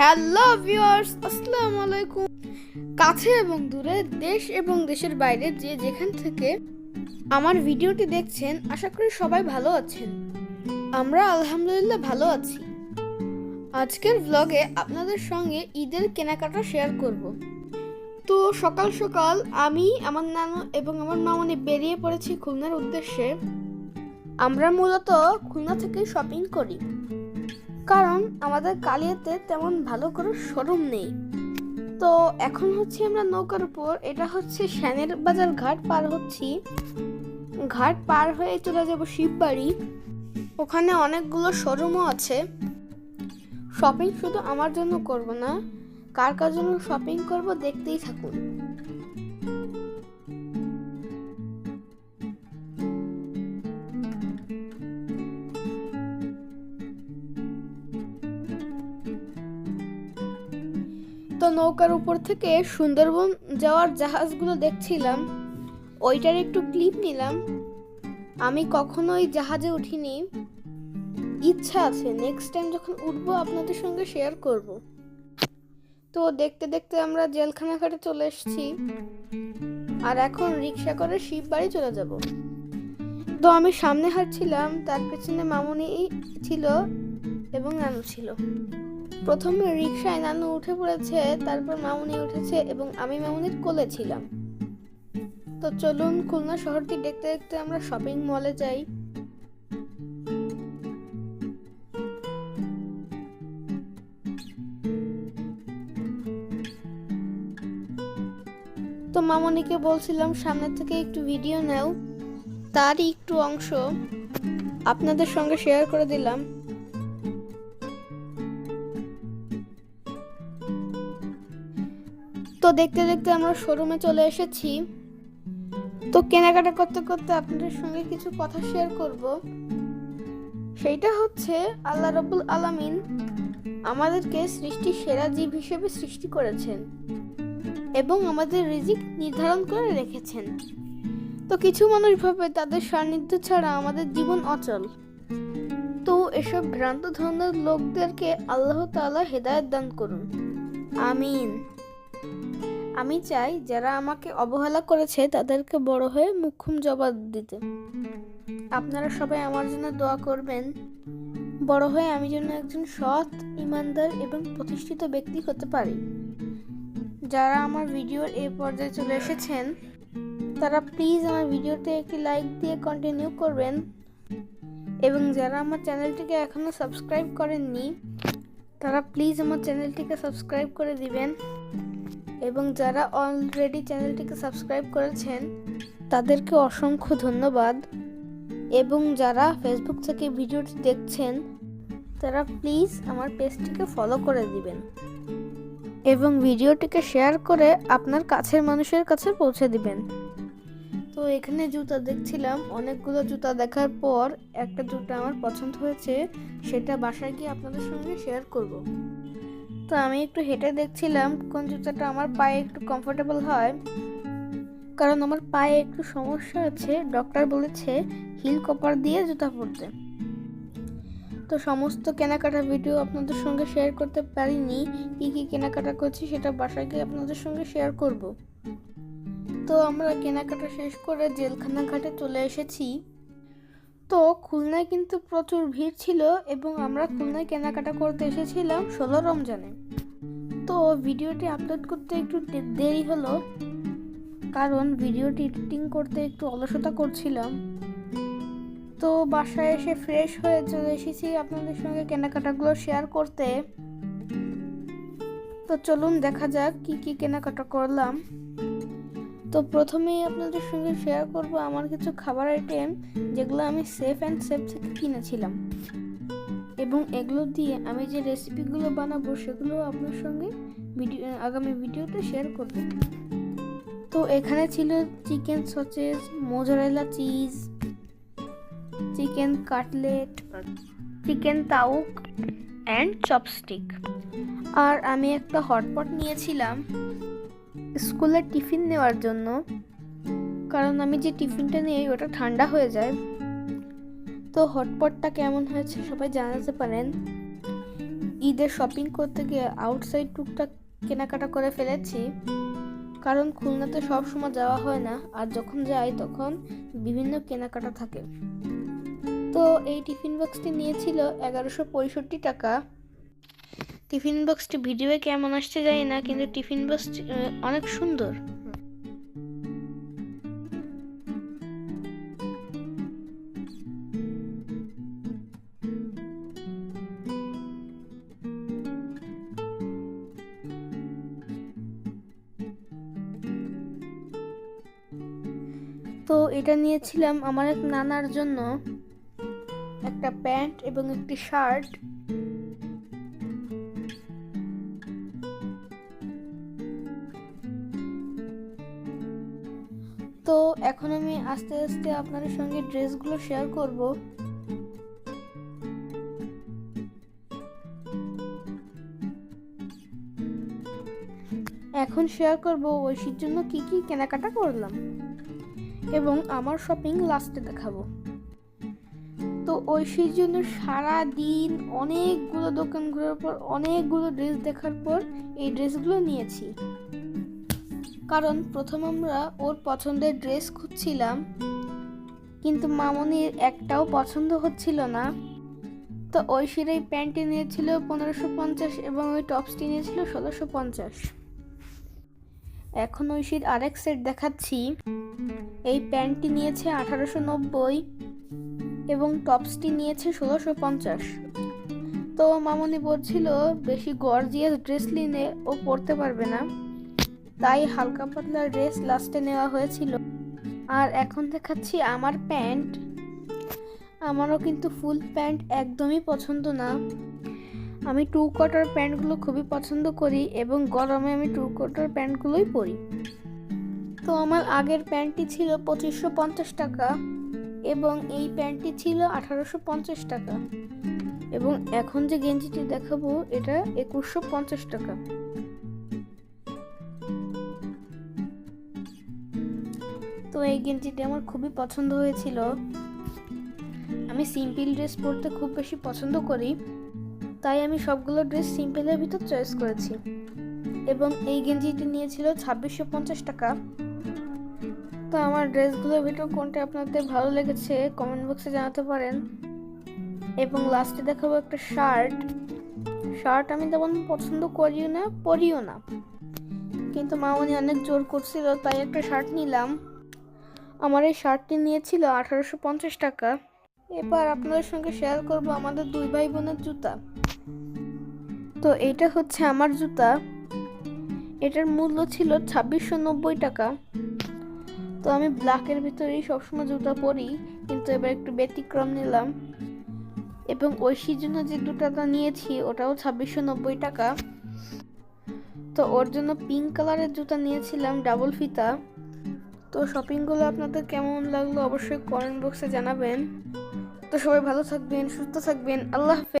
Hello viewers আসসালামু আলাইকুম কাছে এবং দূরে, দেশ এবং দেশের বাইরে যে যেখান থেকে আমার ভিডিওটি দেখছেন, আশা করি সবাই ভালো আছেন। আমরা আলহামদুলিল্লাহ ভালো আছি। আজকের ব্লগে আপনাদের সঙ্গে ঈদের কেনাকাটা শেয়ার করব। তো সকাল সকাল আমি, আমার নানু এবং আমার মামনি বেরিয়ে পড়েছি খুলনার উদ্দেশ্যে। আমরা মূলত খুলনা থেকে শপিং করি। কারণ আমাদের কালিয়াতে তেমন ভালো করে শোরুম নেই। তো এখন হচ্ছে আমরা নৌকার উপর, এটা হচ্ছে শ্যানের বাজার ঘাট পার হচ্ছি। ঘাট পার হয়ে চলে যাব শিববাড়ি। ওখানে অনেকগুলো শোরুমও আছে। শপিং শুধু আমার জন্য করব না, কার কার জন্য শপিং করব দেখতেই থাকুন। নৌকার উপর থেকে সুন্দরবন যাওয়ার জাহাজগুলো দেখছিলাম। ওইটার একটু ক্লিপ নিলাম। আমি কখনো ওই জাহাজে উঠিনি। ইচ্ছা আছে নেক্সট টাইম যখন উঠবো আপনাদের সঙ্গে শেয়ার করব। তো দেখতে দেখতে আমরা জেলখানা ঘাটে চলে এসেছি। আর এখন রিক্সা করে শিব বাড়ি চলে যাব। তো আমি সামনে হাঁটছিলাম, তার পেছনে মামুনি ছিল এবং নানু ছিল। প্রথমে রিক্সায় নানু উঠে পড়েছে, তারপর মামুনি উঠেছে এবং আমি মামুনির কোলে ছিলাম। তো চলুন খুলনা শহরটি দেখতে দেখতে আমরা শপিং মলে যাই। তো মামনিকে বলছিলাম, সামনে থেকে একটু ভিডিও নাও। তারই একটু অংশ আপনাদের সঙ্গে শেয়ার করে দিলাম। তো দেখতে দেখতে আমরা শোরুমে চলে এসেছি। তো কেনাকাটা করতে করতে আপনাদের সঙ্গে কিছু কথা শেয়ার করব। সেইটা হচ্ছে আল্লাহ রবুল আলামিন আমাদেরকে সৃষ্টি সেরা জীব হিসেবে সৃষ্টি করেছেন এবং আমাদের রিজিক নির্ধারণ করে রেখেছেন। তো কিছু মানুষ ভাবে তাদের সান্নিধ্য ছাড়া আমাদের জীবন অচল। তো এসব ভ্রান্ত ধরনের লোকদেরকে আল্লাহ তাআলা হেদায়েত দান করুন। আমিন। আমি চাই যারা আমাকে অবহেলা করেছে তাদেরকে বড় হয়ে মুখ্যম জবাব দিতে। আপনারা সবাই আমার জন্য দোয়া করবেন। বড় হয়ে আমি যেন একজন সৎ ইমানদার এবং প্রতিষ্ঠিত ব্যক্তি হতে পারি। যারা আমার ভিডিওর এই পর্যায়ে চলে এসেছেন, তারা প্লিজ আমার ভিডিওতে একটি লাইক দিয়ে কন্টিনিউ করবেন। এবং যারা আমার চ্যানেলটিকে এখনও সাবস্ক্রাইব করেননি, তারা প্লিজ আমার চ্যানেলটিকে সাবস্ক্রাইব করে দিবেন। এবং যারা অলরেডি চ্যানেলটিকে সাবস্ক্রাইব করেছেন, তাদেরকে অসংখ্য ধন্যবাদ। এবং যারা ফেসবুক থেকে ভিডিওটি দেখছেন, তারা প্লিজ আমার পেজটিকে ফলো করে দিবেন। এবং ভিডিওটিকে শেয়ার করে আপনার কাছের মানুষের কাছে পৌঁছে দিবেন। তো এখানে জুতা দেখছিলাম, অনেকগুলো জুতা দেখার পর একটা জুতা আমার পছন্দ হয়েছে, সেটা বাসায় গিয়ে আপনাদের সঙ্গে শেয়ার করব। তো আমি একটু হেঁটে দেখছিলাম কোন জুতাটা আমার পায়ে একটু কমফোর্টেবল হয়। কারণ আমার পায়ে একটু সমস্যা আছে ডক্টর বলেছে হিল কপার দিয়ে জুতা পরতে। তো সমস্ত কেনাকাটা ভিডিও আপনাদের সঙ্গে শেয়ার করতে পারিনি, কি কি কেনাকাটা করছি সেটা বাসায় গিয়ে আপনাদের সঙ্গে শেয়ার করব। তো আমরা কেনাকাটা শেষ করে জেলখানা ঘাটে চলে এসেছি। তো খুলনায় কিন্তু প্রচুর ভিড় ছিল এবং আমরা খুলনায় কেনাকাটা করতে এসেছিলাম ষোলো রমজানে। তো ভিডিওটি আপলোড করতে একটু দেরি হলো, কারণ ভিডিওটি এডিটিং করতে একটু অলসতা করছিলাম। তো বাসায় এসে ফ্রেশ হয়ে চলে এসেছি আপনাদের সঙ্গে কেনাকাটাগুলো শেয়ার করতে। তো চলুন দেখা যাক কি কি কেনাকাটা করলাম। তো প্রথমেই আপনাদের সঙ্গে শেয়ার করব আমার কিছু খাবার আইটেম যেগুলো আমি সেফ অ্যান্ড সেফ থেকে কিনেছিলাম। এবং এগুলো দিয়ে আমি যে রেসিপিগুলো বানাবো সেগুলো আপনার সঙ্গে ভিডিও আগামী ভিডিওতে শেয়ার করব। তো এখানে ছিল chicken sausage mozzarella cheese chicken cutlet chicken tawook and chopstick আর আমি একটা হটপট নিয়েছিলাম। স্কুলে টিফিন নেওয়ার জন্য। কারণ আমি যে টিফিনটা নিই, ওটা ঠান্ডা হয়ে যায়। তো হটপটটা কেমন হয়েছে সবাই জানাতে পারেন। ঈদের শপিং করতে গিয়ে আউটসাইড টুকটাক কেনাকাটা করে ফেলেছি। কারণ খুলনাতে সব সময় যাওয়া হয় না, আর যখন যাই তখন বিভিন্ন কেনাকাটা থাকে। তো এই টিফিন বক্সটি নিয়েছিল এগারোশো পঁয়ষট্টি টাকা। টিফিন বক্সটি ভিডিওয়ে কেমন আসছে জানি না কিন্তু টিফিন বক্সটি আহ, অনেক সুন্দর। তো এটা নিয়েছিলাম আমার এক নানার জন্য। একটা প্যান্ট এবং একটি শার্ট। এখন আমি আস্তে আস্তে আপনাদের সঙ্গে ড্রেসগুলো শেয়ার করব। এখন শেয়ার করব ঐশীর জন্য কি কি কেনাকাটা করলাম। এবং আমার শপিং লাস্টে দেখাবো। তো ঐশীর জন্য সারা দিন অনেকগুলো দোকান ঘোরার পর, অনেকগুলো ড্রেস দেখার পর এই ড্রেসগুলো নিয়েছি। কারণ প্রথম আমরা ওর পছন্দের ড্রেস খুঁজছিলাম, কিন্তু মামনির একটাও পছন্দ হচ্ছিল না। তো ঐশীর এই প্যান্টটি নিয়েছিল পনেরোশো পঞ্চাশ এবং ওই টপসটি নিয়েছিল ষোলোশো পঞ্চাশ। এখন ঐশীর আরেক সেট দেখাচ্ছি। এই প্যান্টটি নিয়েছে আঠারোশো নব্বই এবং টপসটি নিয়েছে ষোলোশো পঞ্চাশ। তো মামনি বলছিল, বেশি গর্জিয়াস ড্রেস নিলে ও পরতে পারবে না। তাই হালকা পাতলা ড্রেস লাস্টে নেওয়া হয়েছিল। আর এখন দেখাচ্ছি আমার প্যান্ট। আমারও কিন্তু ফুল প্যান্ট একদমই পছন্দ না। আমি টু কোয়ার্টার প্যান্টগুলো খুবই পছন্দ করি এবং গরমে আমি টু কোয়ার্টার প্যান্টগুলোই পরি। তো আমার আগের প্যান্টটি ছিল পঁচিশশো পঞ্চাশ টাকা এবং এই প্যান্টটি ছিল আঠারোশো পঞ্চাশ টাকা। এবং এখন যে গেঞ্জিটি দেখাবো, এটা একুশশো পঞ্চাশ টাকা। তো এই গেঞ্জিটি আমার খুবই পছন্দ হয়েছিল। আমি সিম্পল ড্রেস পরতে খুব বেশি পছন্দ করি, তাই আমি সবগুলো ড্রেস সিম্পলের ভিতর চয়েস করেছি। এবং এই গেঞ্জিটি নিয়েছিল ছাব্বিশশো পঞ্চাশ টাকা। তো আমার ড্রেসগুলোর ভিতর কোনটা আপনাদের ভালো লেগেছে কমেন্ট বক্সে জানাতে পারেন। এবং লাস্টে দেখাবো একটা শার্ট শার্ট আমি তেমন পছন্দ করিও না, পরিও না। কিন্তু মামনি অনেক জোর করছিল, তাই একটা শার্ট নিলাম। আমার এই শার্টটি নিয়েছিল আঠারোশো পঞ্চাশ টাকা। এবার আপনাদের সঙ্গে শেয়ার করব আমাদের দুই ভাই বোনের জুতা। তো এটা হচ্ছে আমার জুতা। এটার মূল্য ছিল ছাব্বিশশো নব্বই টাকা। তো আমি ব্ল্যাকের ভিতরেই সবসময় জুতা পরি, কিন্তু এবার একটু ব্যতিক্রম নিলাম। এবং ঐশীর জন্য যে জুতাটা নিয়েছি, ওটাও ছাব্বিশশো নব্বই টাকা। তো ওর জন্য পিঙ্ক কালারের জুতা নিয়েছিলাম ডাবল ফিতা। তো শপিংগুলো আপনাদের কেমন লাগল অবশ্যই কমেন্ট বক্সে জানাবেন। তো সবাই ভালো থাকবেন, সুস্থ থাকবেন, আল্লাহ হাফেজ।